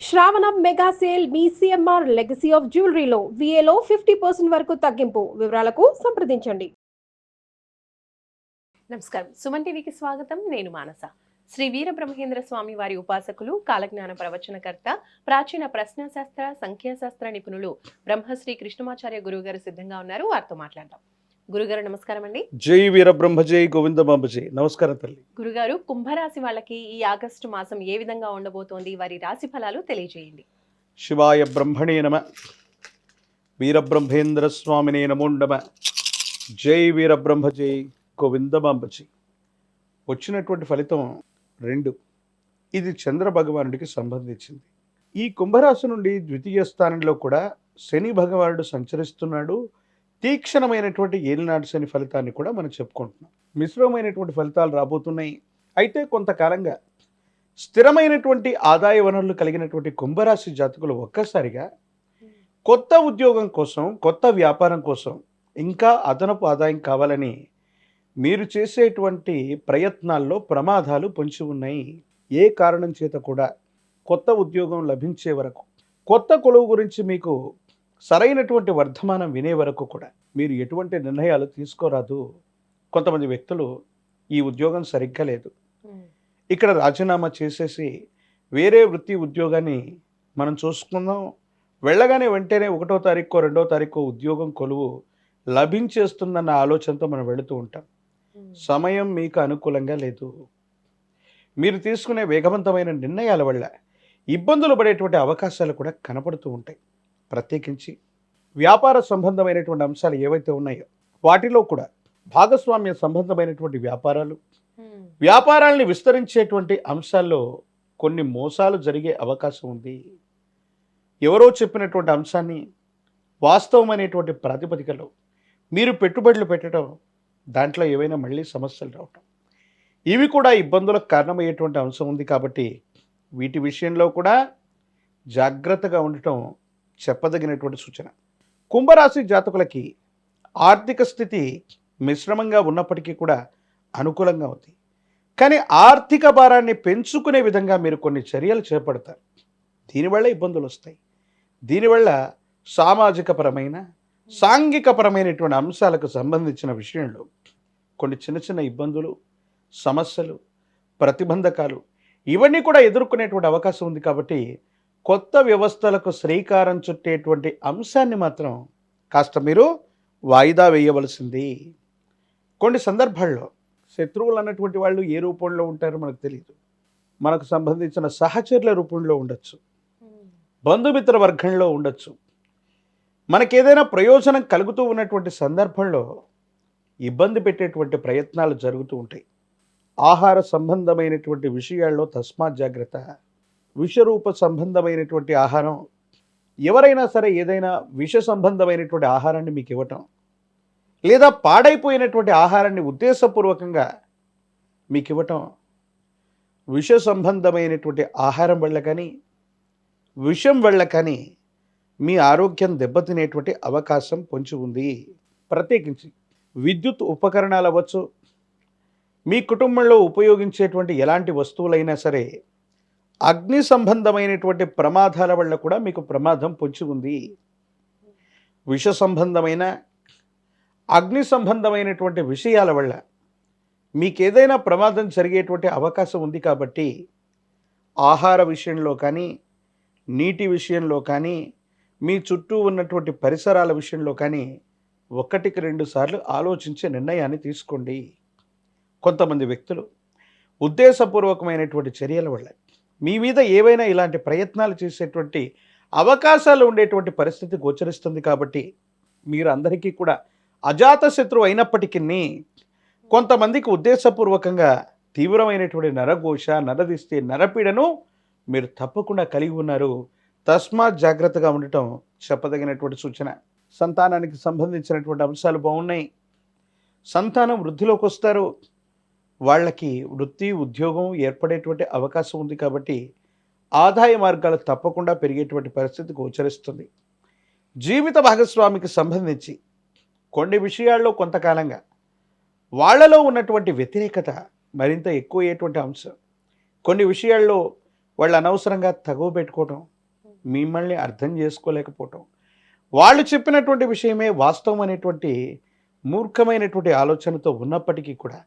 శ్రావణ mega sale మీ CMR legacy of జ్యువెలరీలో విఏలో ఫిఫ్టీ పర్సెంట్ వరకు తగ్గింపు. వివరాలకు సంప్రదించండి. నమస్కారం. సుమన్ టీవీకి స్వాగతం. నేను మానస. శ్రీ వీరబ్రహ్మేంద్ర స్వామి వారి ఉపాసకులు కాలజ్ఞాన ప్రవచనకర్త ప్రాచీన ప్రశ్నశాస్త్ర సంఖ్యాశాస్త్ర నిపుణులు బ్రహ్మశ్రీ కృష్ణమాచార్య గురువు గారు సిద్ధంగా ఉన్నారు. వారితో మాట్లాడదాం. గురుగారు నమస్కారం అండి. జై వీరబ్రహ్మ జై గోవిందమాంబ జై. నమస్కారం తల్లి. గురుగారు కుంభరాశి వాళ్ళకి ఈ ఆగస్టు మాసం ఏ విధంగా ఉండబోతోంది? వారి రాశి ఫలాలు తెలియజేయండి. శివాయ బ్రహ్మణే నమ. వీరబ్రహ్మేంద్ర స్వామినే నమో నమ. జై వీరబ్రహ్మ జై గోవిందమాంబ జై. వచ్చినటువంటి ఫలితం రెండు. ఇది చంద్ర భగవానుడికి సంబంధించింది. ఈ కుంభరాశి నుండి ద్వితీయ స్థానంలో కూడా శని భగవానుడు సంచరిస్తున్నాడు. తీక్షణమైనటువంటి ఏలినాడు శని ఫలితాన్ని కూడా మనం చెప్పుకుంటున్నాం. మిశ్రమైనటువంటి ఫలితాలు రాబోతున్నాయి. అయితే కొంతకాలంగా స్థిరమైనటువంటి ఆదాయ వనరులు కలిగినటువంటి కుంభరాశి జాతకులు ఒక్కసారిగా కొత్త ఉద్యోగం కోసం కొత్త వ్యాపారం కోసం ఇంకా అదనపు ఆదాయం కావాలని మీరు చేసేటువంటి ప్రయత్నాల్లో ప్రమాదాలు పొంచి ఉన్నాయి. ఏ కారణం చేత కూడా కొత్త ఉద్యోగం లభించే వరకు కొత్త కొలువు గురించి మీకు సరైనటువంటి వర్ధమానం వినే వరకు కూడా మీరు ఎటువంటి నిర్ణయాలు తీసుకోరాదు. కొంతమంది వ్యక్తులు ఈ ఉద్యోగం సరిగ్గా లేదు. ఇక్కడ రాజీనామా చేసేసి వేరే వృత్తి ఉద్యోగాన్ని మనం చూసుకుందాం. వెళ్ళగానే వెంటనే ఒకటో తారీఖు రెండో తారీఖు ఉద్యోగం కొలువు లభించేస్తుందన్న ఆలోచనతో మనం వెళుతూ ఉంటాం. సమయం మీకు అనుకూలంగా లేదు. మీరు తీసుకునే వేగవంతమైన నిర్ణయాల వల్ల ఇబ్బందులు పడేటువంటి అవకాశాలు కూడా కనపడుతూ ఉంటాయి. ప్రత్యేకించి వ్యాపార సంబంధమైనటువంటి అంశాలు ఏవైతే ఉన్నాయో వాటిలో కూడా భాగస్వామ్య సంబంధమైనటువంటి వ్యాపారాలు వ్యాపారాల్ని విస్తరించేటువంటి అంశాల్లో కొన్ని మోసాలు జరిగే అవకాశం ఉంది. ఎవరో చెప్పినటువంటి అంశాన్ని వాస్తవమైనటువంటి ప్రాతిపదికలో మీరు పెట్టుబడులు పెట్టడం దాంట్లో ఏవైనా మళ్ళీ సమస్యలు రావటం. ఇవి కూడా ఇబ్బందులకు కారణమయ్యేటువంటి అంశం ఉంది కాబట్టి వీటి విషయంలో కూడా జాగ్రత్తగా ఉండటం చెప్పదగినటువంటి సూచన. కుంభరాశి జాతకులకి ఆర్థిక స్థితి మిశ్రమంగా ఉన్నప్పటికీ కూడా అనుకూలంగా ఉంది. కానీ ఆర్థిక భారాన్ని పెంచుకునే విధంగా మీరు కొన్ని చర్యలు చేపడతారు. దీనివల్ల ఇబ్బందులు వస్తాయి. దీనివల్ల సామాజికపరమైన సాంఘికపరమైనటువంటి అంశాలకు సంబంధించిన విషయంలో కొన్ని చిన్న చిన్న ఇబ్బందులు సమస్యలు ప్రతిబంధకాలు ఇవన్నీ కూడా ఎదుర్కొనేటువంటి అవకాశం ఉంది కాబట్టి కొత్త వ్యవస్థలకు శ్రీకారం చుట్టేటువంటి అంశాన్ని మాత్రం కాస్త మీరు వాయిదా వేయవలసింది. కొన్ని సందర్భాల్లో శత్రువులు అన్నటువంటి వాళ్ళు ఏ రూపంలో ఉంటారో మనకు తెలియదు మనకు సంబంధించిన సహచరుల రూపంలో ఉండొచ్చు. బంధుమిత్ర వర్గంలో ఉండొచ్చు. మనకేదైనా ప్రయోజనం కలుగుతూ ఉన్నటువంటి సందర్భంలో ఇబ్బంది పెట్టేటువంటి ప్రయత్నాలు జరుగుతూ ఉంటాయి. ఆహార సంబంధమైనటువంటి విషయాల్లో తస్మాత్ జాగ్రత్త. విషరూప సంబంధమైనటువంటి ఆహారం ఎవరైనా సరే ఏదైనా విష సంబంధమైనటువంటి ఆహారాన్ని మీకు ఇవ్వటం లేదా పాడైపోయినటువంటి ఆహారాన్ని ఉద్దేశపూర్వకంగా మీకు ఇవ్వటం విష సంబంధమైనటువంటి ఆహారం వల్ల కానీ విషం వల్ల కానీ మీ ఆరోగ్యం దెబ్బతినేటువంటి అవకాశం పొంచి ఉంది. ప్రత్యేకించి విద్యుత్ ఉపకరణాలు అవ్వచ్చు మీ కుటుంబంలో ఉపయోగించేటువంటి ఎలాంటి వస్తువులైనా సరే అగ్ని సంబంధమైనటువంటి ప్రమాదాల వల్ల కూడా మీకు ప్రమాదం పొంచి ఉంది. విష సంబంధమైన అగ్ని సంబంధమైనటువంటి విషయాల వల్ల మీకు ఏదైనా ప్రమాదం జరిగేటువంటి అవకాశం ఉంది కాబట్టి ఆహార విషయంలో కానీ నీటి విషయంలో కానీ మీ చుట్టూ ఉన్నటువంటి పరిసరాల విషయంలో కానీ ఒకటికి రెండు సార్లు ఆలోచించే నిర్ణయాన్ని తీసుకోండి. కొంతమంది వ్యక్తులు ఉద్దేశపూర్వకమైనటువంటి చర్యల వల్ల మీ మీద ఏవైనా ఇలాంటి ప్రయత్నాలు చేసేటువంటి అవకాశాలు ఉండేటువంటి పరిస్థితి గోచరిస్తుంది కాబట్టి మీరు అందరికీ కూడా అజాత శత్రువు అయినప్పటికీ కొంతమందికి ఉద్దేశపూర్వకంగా తీవ్రమైనటువంటి నరఘోష నరదిస్తే నరపీడను మీరు తప్పకుండా కలిగి ఉన్నారు. తస్మాత్ జాగ్రత్తగా ఉండటం చెప్పదగినటువంటి సూచన. సంతానానికి సంబంధించినటువంటి అంశాలు బాగున్నాయి. సంతానం వృద్ధిలోకి వస్తారు. వాళ్ళకి వృత్తి ఉద్యోగం ఏర్పడేటువంటి అవకాశం ఉంది కాబట్టి ఆదాయ మార్గాలు తప్పకుండా పెరిగేటువంటి పరిస్థితి గోచరిస్తుంది. జీవిత భాగస్వామికి సంబంధించి కొన్ని విషయాల్లో కొంతకాలంగా వాళ్ళలో ఉన్నటువంటి వ్యతిరేకత మరింత ఎక్కువయ్యేటువంటి అంశం. కొన్ని విషయాల్లో వాళ్ళు అనవసరంగా తగువ పెట్టుకోవటం మిమ్మల్ని అర్థం చేసుకోలేకపోవటం. వాళ్ళు చెప్పినటువంటి విషయమే వాస్తవం అనేటువంటి మూర్ఖమైనటువంటి ఆలోచనతో ఉన్నప్పటికీ కూడా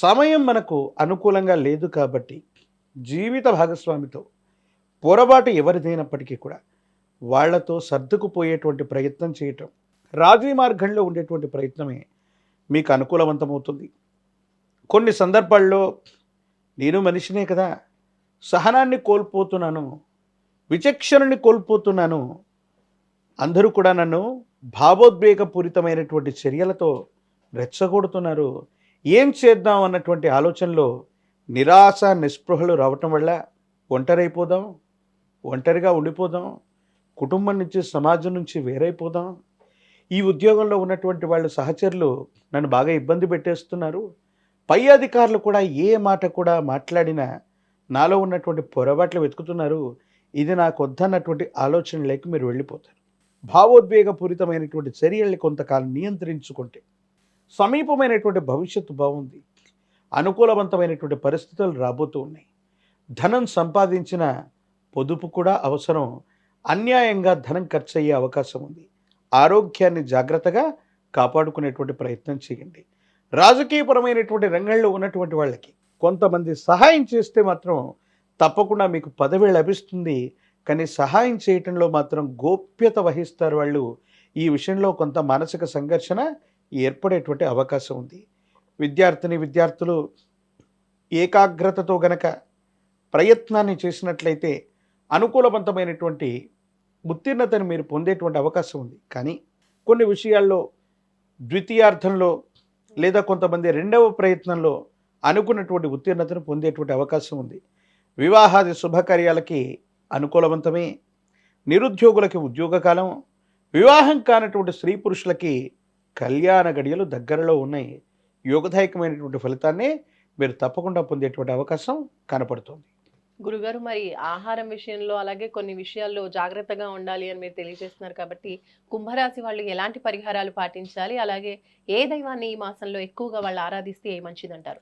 సమయం మనకు అనుకూలంగా లేదు కాబట్టి జీవిత భాగస్వామితో పొరపాటు ఎవరిదైనప్పటికీ కూడా వాళ్ళతో సర్దుకుపోయేటువంటి ప్రయత్నం చేయటం రాజీ మార్గంలో ఉండేటువంటి ప్రయత్నమే మీకు అనుకూలవంతమవుతుంది. కొన్ని సందర్భాల్లో నేను మనిషినే కదా సహనాన్ని కోల్పోతున్నాను విచక్షణని కోల్పోతున్నాను. అందరూ కూడా నన్ను భావోద్వేగపూరితమైనటువంటి చర్యలతో రెచ్చగొడుతున్నారు. ఏం చేద్దాం అన్నటువంటి ఆలోచనలో నిరాశ నిస్పృహలు రావటం వల్ల ఒంటరైపోదాం ఒంటరిగా ఉండిపోదాం కుటుంబం నుంచి సమాజం నుంచి వేరైపోదాం. ఈ ఉద్యోగంలో ఉన్నటువంటి వాళ్ళ సహచరులు నన్ను బాగా ఇబ్బంది పెట్టేస్తున్నారు. పై అధికారులు కూడా ఏ మాట కూడా మాట్లాడినా నాలో ఉన్నటువంటి పొరపాట్లు వెతుకుతున్నారు. ఇది నాకు వద్దన్నటువంటి ఆలోచనలోకి మీరు వెళ్ళిపోతారు. భావోద్వేగపూరితమైనటువంటి చర్యల్ని కొంతకాలం నియంత్రించుకుంటే సమీపమైనటువంటి భవిష్యత్తు బాగుంది. అనుకూలవంతమైనటువంటి పరిస్థితులు రాబోతూ ఉన్నాయి. ధనం సంపాదించిన పొదుపు కూడా అవసరం. అన్యాయంగా ధనం ఖర్చు అయ్యే అవకాశం ఉంది. ఆరోగ్యాన్ని జాగ్రత్తగా కాపాడుకునేటువంటి ప్రయత్నం చేయండి. రాజకీయపరమైనటువంటి రంగంలో ఉన్నటువంటి వాళ్ళకి కొంతమంది సహాయం చేస్తే మాత్రం తప్పకుండా మీకు పదవి లభిస్తుంది. కానీ సహాయం చేయటంలో మాత్రం గోప్యత వహిస్తారు వాళ్ళు. ఈ విషయంలో కొంత మానసిక సంఘర్షణ ఏర్పడేటువంటి అవకాశం ఉంది. విద్యార్థిని విద్యార్థులు ఏకాగ్రతతో గనక ప్రయత్నాన్ని చేసినట్లయితే అనుకూలవంతమైనటువంటి ఉత్తీర్ణతను మీరు పొందేటువంటి అవకాశం ఉంది. కానీ కొన్ని విషయాల్లో ద్వితీయార్థంలో లేదా కొంతమంది రెండవ ప్రయత్నంలో అనుకున్నటువంటి ఉత్తీర్ణతను పొందేటువంటి అవకాశం ఉంది. వివాహాది శుభకార్యాలకి అనుకూలవంతమే నిరుద్యోగులకి ఉద్యోగకాలం వివాహం కానటువంటి స్త్రీ పురుషులకి కళ్యాణ గడియలు దగ్గరలో ఉన్నాయి. యోగదాయకమైనటువంటి ఫలితాన్ని మీరు తప్పకుండా పొందేటువంటి అవకాశం కనపడుతుంది. గురుగారు మరి ఆహారం విషయంలో అలాగే కొన్ని విషయాల్లో జాగ్రత్తగా ఉండాలి అని మీరు తెలియజేస్తున్నారు కాబట్టి కుంభరాశి వాళ్ళు ఎలాంటి పరిహారాలు పాటించాలి? అలాగే ఏ దైవాన్ని ఈ మాసంలో ఎక్కువగా వాళ్ళు ఆరాధిస్తే ఏ మంచిదంటారు?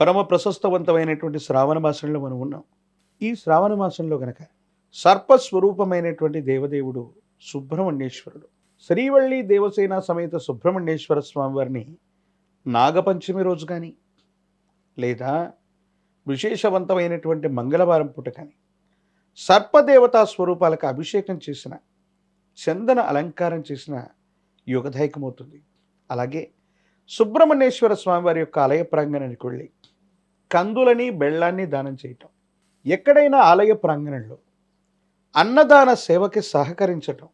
పరమ ప్రశస్తవంతమైనటువంటి శ్రావణ మాసంలో మనం ఉన్నాం. ఈ శ్రావణ మాసంలో గనక సర్పస్వరూపమైనటువంటి దేవదేవుడు సుబ్రహ్మణ్యేశ్వరుడు శ్రీవల్లి దేవసేన సమేత సుబ్రహ్మణ్యేశ్వర స్వామివారిని నాగపంచమి రోజు కానీ లేదా విశేషవంతమైనటువంటి మంగళవారం పూట కానీ సర్పదేవతా స్వరూపాలకు అభిషేకం చేసిన చందన అలంకారం చేసిన యుగదాయకమవుతుంది. అలాగే సుబ్రహ్మణ్యేశ్వర స్వామివారి యొక్క ఆలయ ప్రాంగణానికి వెళ్ళి కందులని బెల్లాన్ని దానం చేయటం ఎక్కడైనా ఆలయ ప్రాంగణంలో అన్నదాన సేవకి సహకరించటం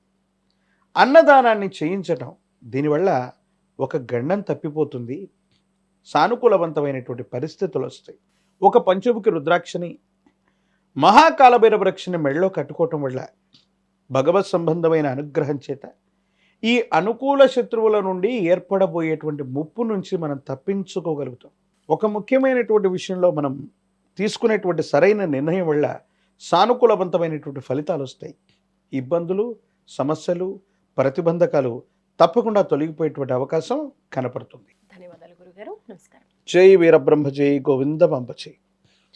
అన్నదానాన్ని చేయించటం దీనివల్ల ఒక గండం తప్పిపోతుంది. సానుకూలవంతమైనటువంటి పరిస్థితులు వస్తాయి. ఒక పంచముఖి రుద్రాక్షని మహాకాలభైరవ వృక్షని మెడలో కట్టుకోవటం వల్ల భగవత్ సంబంధమైన అనుగ్రహం చేత ఈ అనుకూల శత్రువుల నుండి ఏర్పడబోయేటువంటి ముప్పు నుంచి మనం తప్పించుకోగలుగుతాం. ఒక ముఖ్యమైనటువంటి విషయంలో మనం తీసుకునేటువంటి సరైన నిర్ణయం వల్ల సానుకూలవంతమైనటువంటి ఫలితాలు వస్తాయి. ఇబ్బందులు సమస్యలు ప్రతిబంధకాలు తప్పకుండా తొలగిపోయేటువంటి అవకాశం కనపడుతుంది. ధన్యవాదాలు గురుగారు. నమస్కారం. జై వీరబ్రహ్మ జై గోవింద పంపచై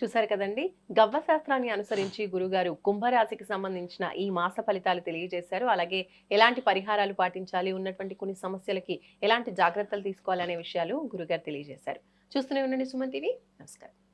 చూసారు కదండి? గవ్వ శాస్త్రాన్ని అనుసరించి గురుగారు కుంభరాశికి సంబంధించిన ఈ మాస ఫలితాలు తెలియజేశారు. అలాగే ఎలాంటి పరిహారాలు పాటించాలి ఉన్నటువంటి కొన్ని సమస్యలకి ఎలాంటి జాగ్రత్తలు తీసుకోవాలి అనే విషయాలు గురుగారు తెలియజేశారు. చూస్తూనే ఉండండి సుమన్ టీవీ. నమస్కారం.